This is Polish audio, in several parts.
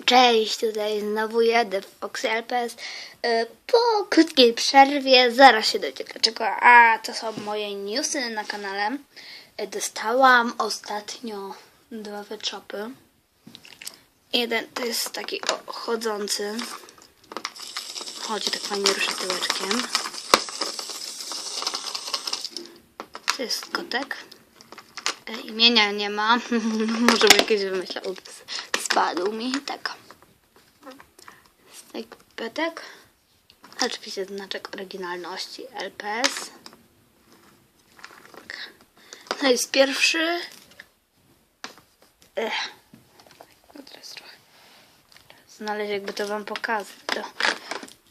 Cześć, tutaj znowu jadę w Fox LPS. Y, Po krótkiej przerwie zaraz się dojdzie dlaczego. A to są moje newsy na kanale. Y, Dostałam ostatnio dwa wyczopy. Jeden to jest taki o, chodzący. Chodzi tak fajnie rusza tyłeczkiem. To jest kotek. E, imienia nie ma. Może jakieś wymyślał. Ups. Spadł mi. Tak. Steak petek. Oczywiście znaczek oryginalności LPS. Tak. No jest pierwszy. Ech. Teraz trochę. Znaleźć jakby to wam pokazać. To.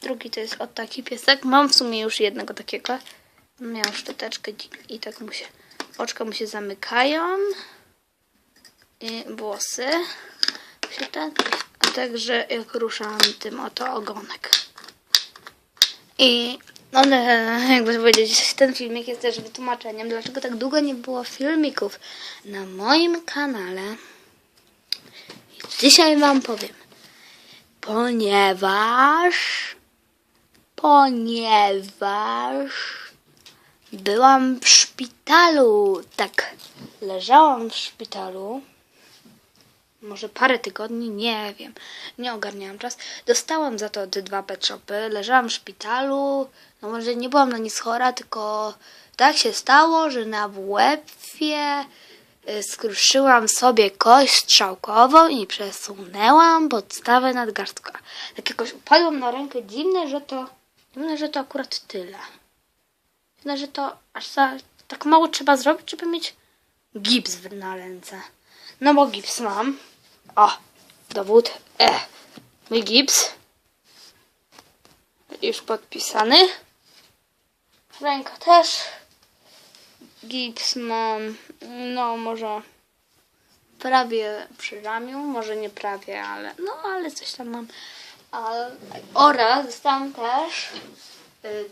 Drugi to jest od taki piesek. Mam w sumie już jednego takiego. Miał szczoteczkę i tak mu się oczka mu się zamykają. I włosy tak. A także jak ruszam tym oto ogonek. I one, jakby powiedzieć, ten filmik jest też wytłumaczeniem, dlaczego tak długo nie było filmików na moim kanale. Dzisiaj wam powiem. Ponieważ ponieważ byłam w szpitalu. Tak, leżałam w szpitalu. Może parę tygodni, nie wiem. Nie ogarniałam czas. Dostałam za to te dwa pet shopy. Leżałam w szpitalu. No może nie byłam na nic chora, tylko tak się stało, że na WF-ie y, skruszyłam sobie kość strzałkową i przesunęłam podstawę nadgarstka. Tak jakoś upadłam na rękę. Dziwne, że to, dziwne, że to akurat tyle. Dziwne, że to aż za, tak mało trzeba zrobić, żeby mieć gips na ręce. No bo gips mam. O, dowód. E, mój gips. Już podpisany. Ręka też. Gips mam, no może prawie przy ramiu, może nie prawie, ale no ale coś tam mam. A, oraz dostałam też y,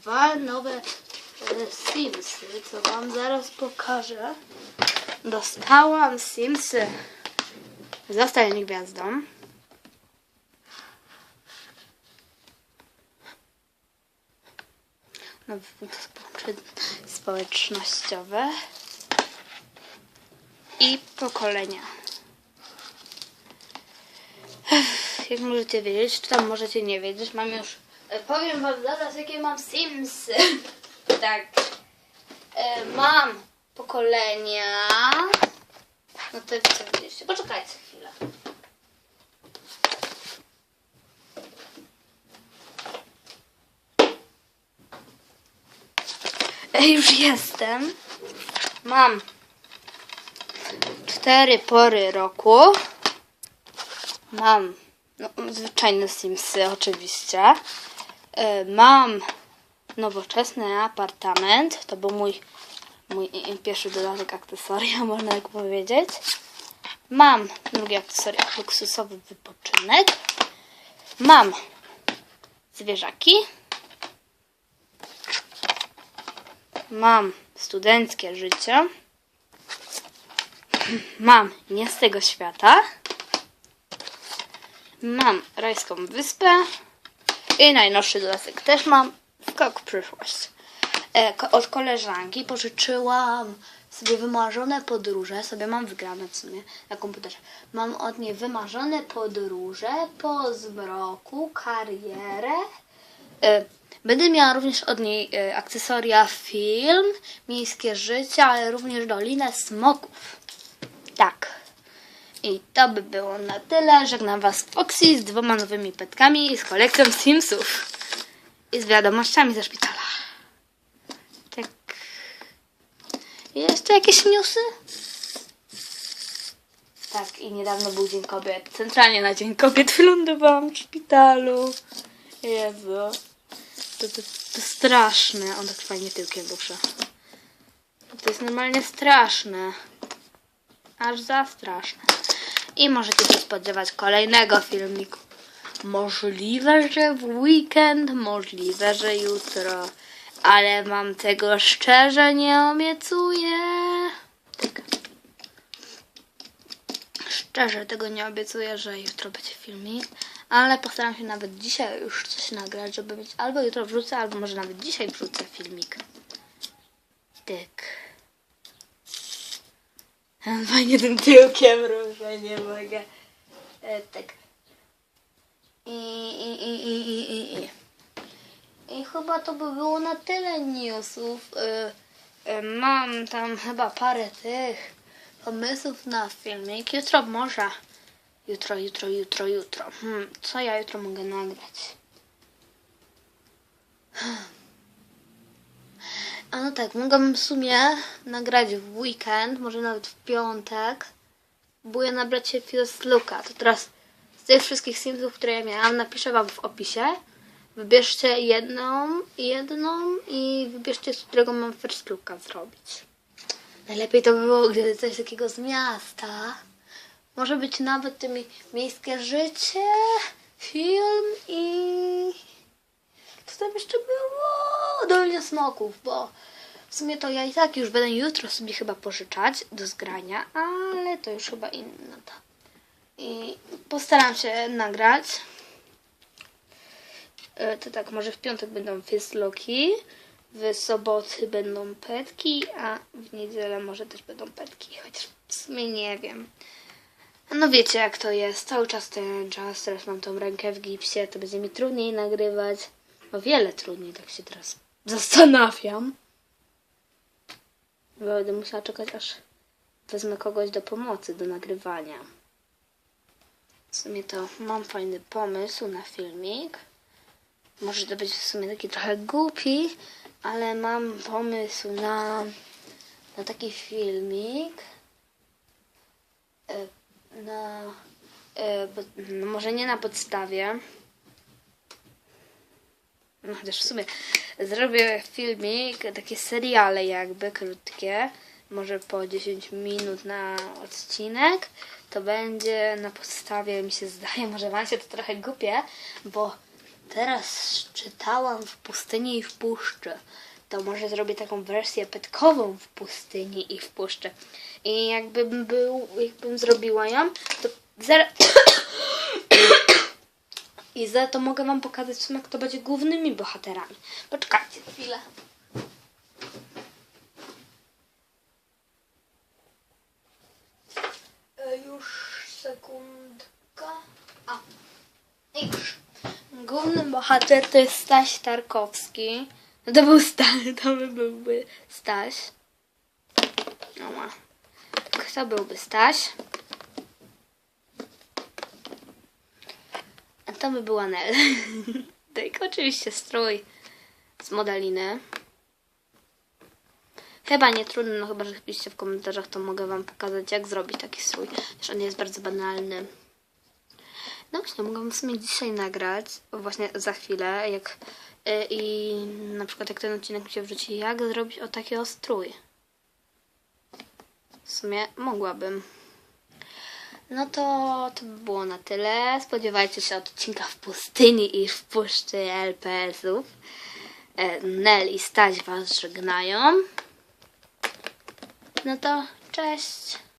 dwa nowe y, Simsy, co wam zaraz pokażę. Dostałam Simsy Zostań gwiazdą. No, społecznościowe i pokolenia. Jak możecie wiedzieć, czy tam możecie nie wiedzieć, mam już. e, Powiem wam zaraz, jakie mam Simsy. tak. E, Mam pokolenia. No to? Poczekajcie chwilę. Już jestem. Mam cztery pory roku. Mam no, zwyczajne Simsy oczywiście. E, Mam nowoczesny apartament. To był mój, mój pierwszy dodatek akcesoria, można tak powiedzieć. Mam drugi akcesoria, luksusowy wypoczynek. Mam zwierzaki. Mam studenckie życie. Mam nie z tego świata. Mam rajską wyspę. I najnowszy dodatek też mam. Skok w przyszłość. E, od koleżanki pożyczyłam sobie wymarzone podróże. Sobie mam wygrane w sumie na komputerze. Mam od niej wymarzone podróże po zmroku, karierę. E, Będę miała również od niej e, akcesoria film, miejskie życie, ale również Dolinę Smoków. Tak. I to by było na tyle. Żegnam Was Foxy z dwoma nowymi petkami i z kolekcją Simsów. I z wiadomościami ze szpitala. Tak. Jeszcze jakieś newsy? Tak, i niedawno był Dzień Kobiet. Centralnie na Dzień Kobiet wylądowałam w szpitalu. Jezu. To, to, to straszne. On tak fajnie tyłkiem rusza. To jest normalnie straszne. Aż za straszne. I możecie się spodziewać kolejnego filmiku. Możliwe, że w weekend, możliwe, że jutro. Ale wam tego szczerze nie obiecuję. Tak. Szczerze, tego nie obiecuję, że jutro będzie filmik, ale postaram się nawet dzisiaj już coś nagrać, żeby mieć albo jutro wrzucę, albo może nawet dzisiaj wrzucę filmik. Tyk. Fajnie tym tyłkiem ruszę, nie mogę. E, tak. I, i, i, i, i, i, i. Chyba to by było na tyle newsów. Y, y, mam tam chyba parę tych pomysłów na filmik. Jutro może. Jutro, jutro, jutro, jutro. Hmm, co ja jutro mogę nagrać? A no tak, mogłabym w sumie nagrać w weekend, może nawet w piątek. Próbuję nabrać się First Looka. To teraz z tych wszystkich simsów, które ja miałam, napiszę wam w opisie. Wybierzcie jedną, jedną i wybierzcie, z którego mam First Looka zrobić. Najlepiej to by było, gdyby coś takiego z miasta. Może być nawet tymi miejskie życie, film i... Co tam jeszcze było? Dolina Smoków, bo w sumie to ja i tak już będę jutro sobie chyba pożyczać do zgrania, ale to już chyba inna ta. I postaram się nagrać. E, To tak, może w piątek będą fistloki, w soboty będą petki, a w niedzielę może też będą petki, chociaż w sumie nie wiem. No wiecie jak to jest, cały czas ten czas, teraz mam tą rękę w gipsie, to będzie mi trudniej nagrywać. O wiele trudniej, tak się teraz zastanawiam. Będę musiała czekać aż wezmę kogoś do pomocy, do nagrywania. W sumie to mam fajny pomysł na filmik. Może to być w sumie taki trochę głupi, ale mam pomysł na, na taki filmik. E, Na, e, no może nie na podstawie. No chociaż w sumie zrobię filmik, takie seriale jakby krótkie, może po 10 minut na odcinek. To będzie na podstawie, mi się zdaje, może wam się to trochę głupie, bo teraz czytałam w pustyni i w puszczy. To może zrobię taką wersję petkową w pustyni i w puszczy. I jakbym był, jakbym zrobiła ją, to zaraz... I za to mogę wam pokazać w sumie, kto będzie głównymi bohaterami. Poczekajcie chwilę. E, Już sekundka. A, już. Główny bohater to jest Staś Tarkowski. No to był Staś, to by byłby Staś. No ma. Kto byłby Staś? A to by była Nel. tak, oczywiście strój z modeliny. Chyba nie trudno, no chyba, że piszcie w komentarzach, to mogę wam pokazać, jak zrobić taki strój. Zresztą on jest bardzo banalny. No właśnie, mogłam w sumie dzisiaj nagrać, właśnie za chwilę, jak y, i na przykład jak ten odcinek mi się wrzuci, jak zrobić o taki o strój. W sumie mogłabym. No to to by było na tyle. Spodziewajcie się odcinka w pustyni i w puszczy LPS-ów. E, Nel i Staś Was żegnają. No to cześć.